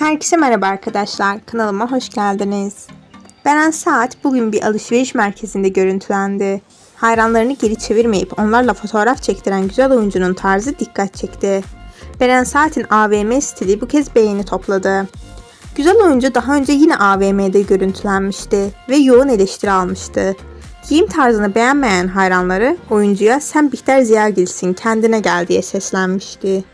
Herkese merhaba arkadaşlar. Kanalıma hoş geldiniz. Beren Saat bugün bir alışveriş merkezinde görüntülendi. Hayranlarını geri çevirmeyip onlarla fotoğraf çektiren güzel oyuncunun tarzı dikkat çekti. Beren Saat'in AVM stili bu kez beğeni topladı. Güzel oyuncu daha önce yine AVM'de görüntülenmişti ve yoğun eleştiri almıştı. Giyim tarzını beğenmeyen hayranları oyuncuya sen Bihter Ziyagil'sin kendine gel diye seslenmişti.